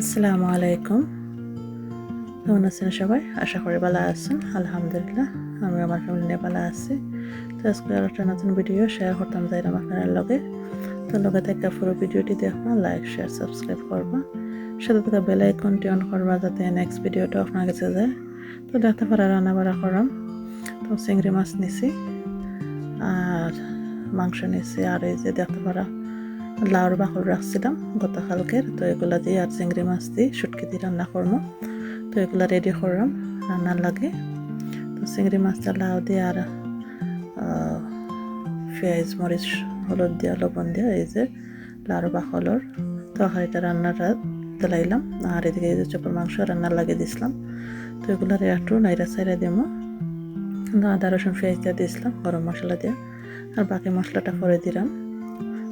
আসসালামু আলাইকুম। কেমন আছেন সবাই? আশা করি ভালো আছেন। আলহামদুলিল্লাহ আমি আমার ফ্যামিলি নিয়ে ভালো আছি। তো আজকে আর একটা নতুন ভিডিও শেয়ার করতাম যাইলাম আপনার লগে। তো লগে থেকে পুরো ভিডিওটি দেখবা লাইক শেয়ার সাবস্ক্রাইব করবা। সাথে থেকে বেল আইকনটি অন করবা যাতে নেক্সট ভিডিওটা আপনার কাছে যায়। তো দেখতে পারা, রান্না বাড়া করাম তো চিংড়ি মাছ নিছি, আর মাংস নিছি, আর এই যে দেখতে পারা লাউর বাকল রাখছিলাম গতকালকের তো এগুলা দিয়ে আর চিংড়ি মাছ দিয়ে শুটকি দিয়ে রান্না করব তো এগুলা রেডি করলাম রান্নার লাগে। তো চিংড়ি মাছটা লাউ দিয়ে আর পেঁয়াজ মরিচ হলুদ দিয়া, লবণ দিয়া, এই যে লাউর বাকলর তরকারিটা রান্নাটা দিলাইলাম আর এদিকে এই যে চপর মাংস রান্নার লাগে দিছিলাম। তো এগুলার একটু নাইরা সাইরা দিব আদা রসুন পেঁয়াজ দিয়ে দিয়েছিলাম গরম মশলা দিয়ে। আর বাকি মশলাটা পরে দিলাম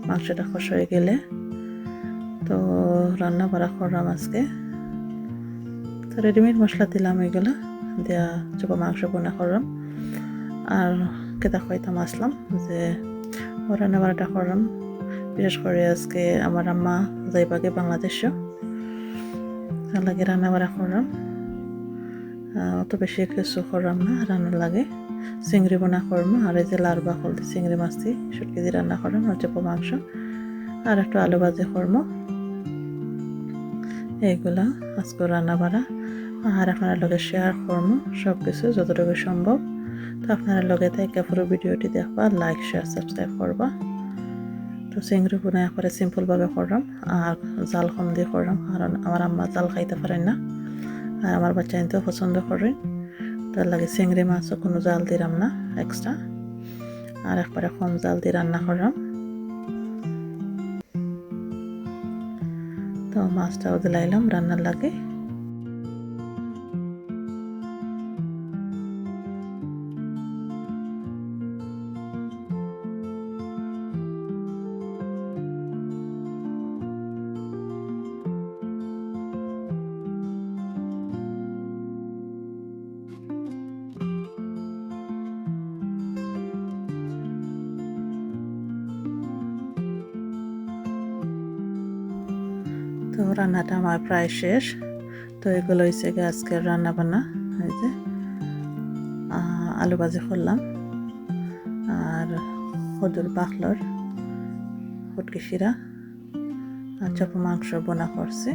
মাংসটা খস হয়ে গেলে তো রান্না করা করলাম আজকে। তো রেডিমেড মশলা দিলাম এগুলো, দেয়া চোপা মাংস বোনা করলাম। আর কেতা খাইতাম আসলাম যে ও রান্না বান্নাটা করলাম। বিশেষ করে আজকে আমার আম্মা যাইবাগে বাংলাদেশও লাগে রান্না বাড়া করলাম। অত বেশি কিছু করলাম না রান্না লাগে। চিংড়ি বোনা করব আর এই যে লার বাকল দিয়ে চিংড়ি মাছ দিয়ে শুটকি দিয়ে রান্না করলাম চেপো মাংস আর একটু আলু ভাজি করব এইগুলা আজকে রান্না বাড়া আর আপনার লগে শেয়ার করব সব কিছু যতটুকু সম্ভব তো আপনার লগে থেকে পুরো ভিডিওটি দেখবা লাইক শেয়ার সাবস্ক্রাইব করবা তো চিংড়ি বোনা করে সিম্পলভাবে করলাম আর জাল কম দিয়ে করলাম কারণ আমার আম্মা জাল খাইতে পারেন না। আর আমার বাচ্চা পছন্দ করেন তার লাগে চিংড়ি মাছও কোনো জাল দিলাম না এক্সট্রা আর একবারে কম জাল দিয়ে রান্না করলাম। তো মাছটাও দিলাইলাম রান্নার লাগে। তো রান্নাটা আমার প্রায় শেষ। তো এগুলো হয়েছে গিয়ে আজকের রান্না বান্না এই যে আলু ভাজি করলাম। আর সদুর বাখলর ফুটকি শিরা, আর চপ মাংস বোনা করছি।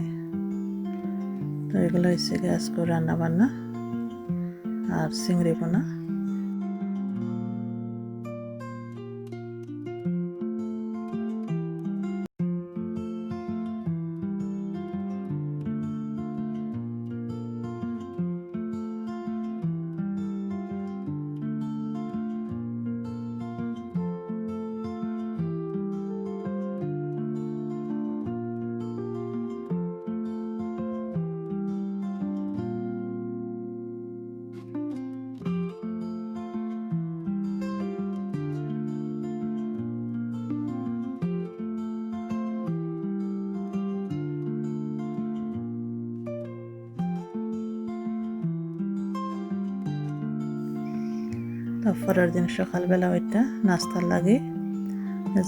তো এগুলো হয়েছে গিয়ে আজকের রান্না বান্না আর চিংড়ি বোনা। পরের দিন সকালবেলা ওইটা নাস্তার লাগে,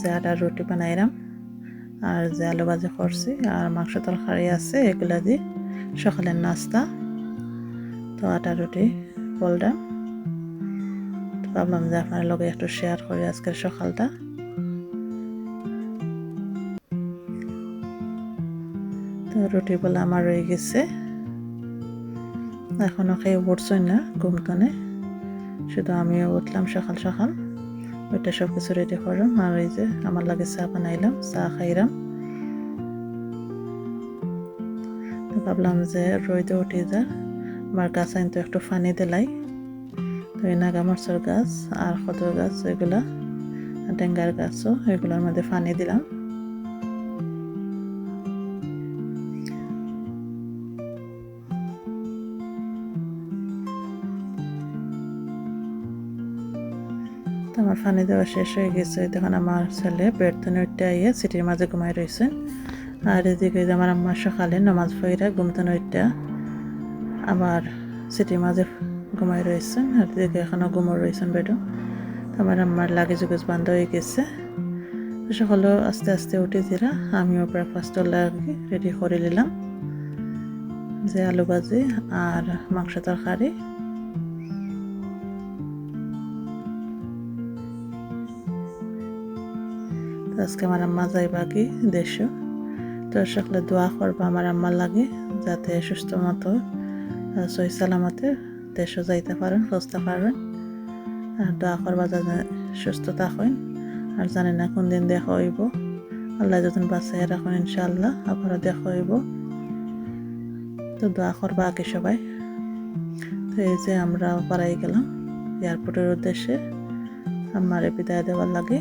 যে আটার রুটি বানাইলাম আর যে আলু ভাজি করছি, আর মাংস তরকারি আছে, এগুলা দিয়ে সকালের নাস্তা। তো আটা রুটি বললাম, তো ভাবলাম যে আপনার লগে একটু শেয়ার করি আজকের সকালটা। তো রুটি বলে আমার রয়ে গেছে। এখনও খেয়ে উঠছই না ঘুমতনে শুধু আমিও উঠলাম সকাল সকাল। ওইটা সব কিছু রেডি করলাম। আর এই যে আমার লাগে চা বানাইলাম, চা খাইলাম। ভাবলাম যে রইতে উঠে যা। আমার গাছ আইন তো একটু ফানি দিলাই। তো এই নাগামরচর গাছ আর খদর গাছ, এগুলা ডেঙ্গার গাছও, এগুলোর মধ্যে ফানি দিলাম। আমার পানি দেওয়া শেষ হয়ে গেছে। তখন আমার ছেলে বেড থেকে উঠতে আইয়া সিটির মাঝে ঘুমাই রয়েছে আর এদিকে আমার আম্মা সকালে নামাজ পড়িরা ঘুমতে উঠতে আবার সিটির মাঝে ঘুমাই রয়েছেন আর এদিকে এখনও ঘুমো রয়েছেন বেডও আমার আম্মার লাগেজ উগেজ বন্ধ হয়ে গেছে। সকলেও আস্তে আস্তে উঠে দিরা আমিও ব্রেকফাস্টর লাগে রেডি করে নিলাম। যে আলু ভাজি আর মাংস তরকারি আজকে আমার আম্মা যাইবা কি দেশ? তো সকলে দোয়া করবা আমার আম্মা লাগে, যাতে সুস্থ মতো সহি সালামতে দেশও যাইতে পারেন সুস্থ পারেন। আর দোয়া করবা যাতে সুস্থ থাকেন আর জানি না কোন দিন দেখা হইব। আল্লাহ যখন বাঁচাই রাখুন ইনশাআল্লাহ, আবারও দেখা হইব। তো দোয়া করবা আগে সবাই। তো এই যে আমরা পাড়াই গেলাম, এয়ারপোর্টের উদ্দেশ্যে। আমার বিদায় দেওয়ার লাগে।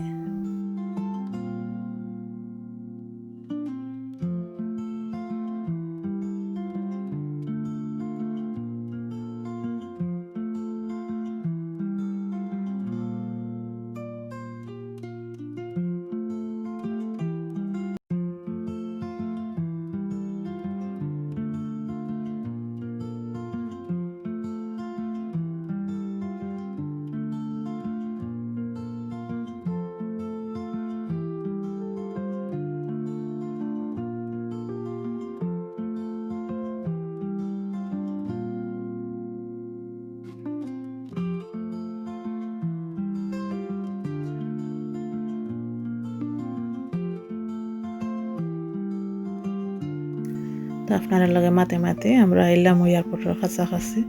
তো আপনারা লগে মাতে মাতে আমরা এলাম এয়ারপোর্টের কাছাকাছি।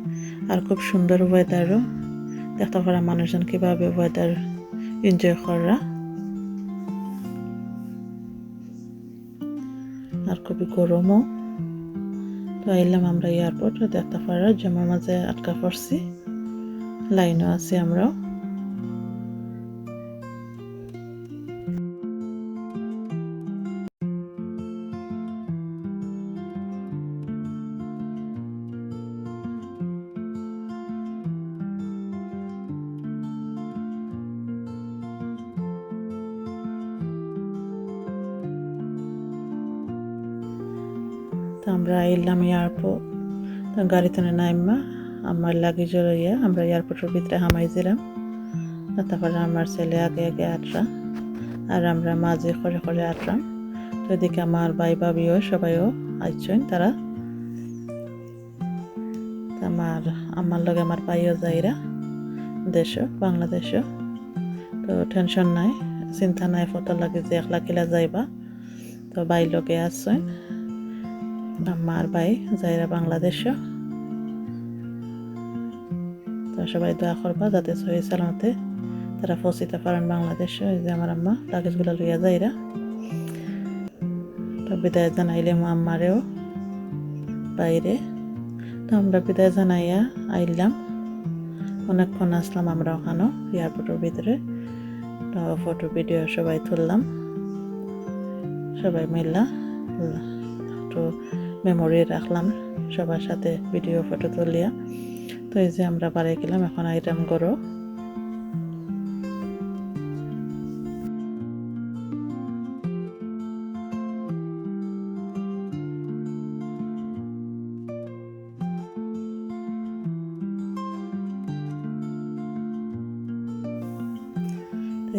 আর খুব সুন্দর ওয়েদারও দেখতে পারা মানুষজন কীভাবে ওয়েদার এনজয় করা আর খুবই গরমও। তো এলাম আমরা এয়ারপোর্ট দেখতে পারা জমার মাঝে আটকা পড়ছি। লাইনও আছি আমরাও। আমরা এলাম এয়ারপোর্ট গাড়িতে নাইমা, আমার লাগেজ লইয়া আমরা এয়ারপোর্টের ভিতরে হামাইছিলাম তারপরে আমার ছেলে আগে আগে আটরা আর আমরা মাঝে করে করে আটরাম তো এদিকে আমার ভাই ভাবিও, সবাইও আইছেন তারা। আমার আমার লগে আমার ভাইও যাইরা দেশ, বাংলাদেশ। তো টেনশন নাই, চিন্তা নাই, ফটো লাগে যে একলা কিলা যাইবা। তো ভাই লগে আসছেন আমার ভাই, যাইরা বাংলাদেশ। তো সবাই দোয়া করবা যাতে সহি সালামতে তারা পৌঁছিতে পারেন বাংলাদেশ। এই যে আমার আম্মা, লাগেজগুলো লইয়া যাইরা। তো বিদায় জানাইলাম আম্মারেও বাইরে। তো আমরা বিদায় জানাইয়া আইলাম। অনেকক্ষণ আসলাম আমরা ওখানেও এয়ারপোর্টের ভিতরে। তো ফটো, ভিডিও সবাই তুললাম। সবাই মিললা। একটু মেমোরি রাখলাম সবার সাথে ভিডিও ফটো তুলিয়া। তো এই যে আমরা বাড়ি গেলাম, এখন আইটাম করো।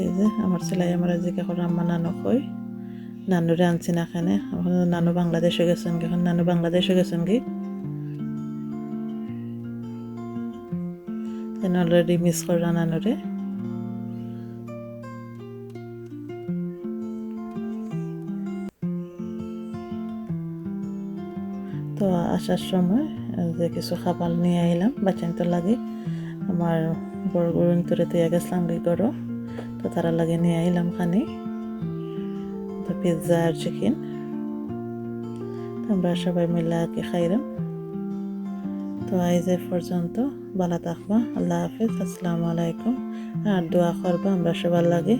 এই যে আমার ছেলে, আমার জিজ্ঞাসা করে আম্মা নানু কই নানুরে আনছি না এখানে নানু বাংলাদেশে গেছেন কি এখন নানু বাংলাদেশে গেছেন কি অলরেডি মিস করা নানুরে তো আসার সময় যে কিছু খাবার নিয়ে আইলাম বাচ্চান লাগে। আমার বড় গরু তোরে তুই গেছিলাম কি করো তো তারা লাগে নিয়ে আইলাম খানি। পিৎজা আর চিকেন আমরা সবাই মিলে আগে খাইলাম তো আইজ এ পর্যন্ত ভালো থাকবা আল্লাহ হাফিজ আসসালামু আলাইকুম আর দোয়া করবা আমরা সবার লাগে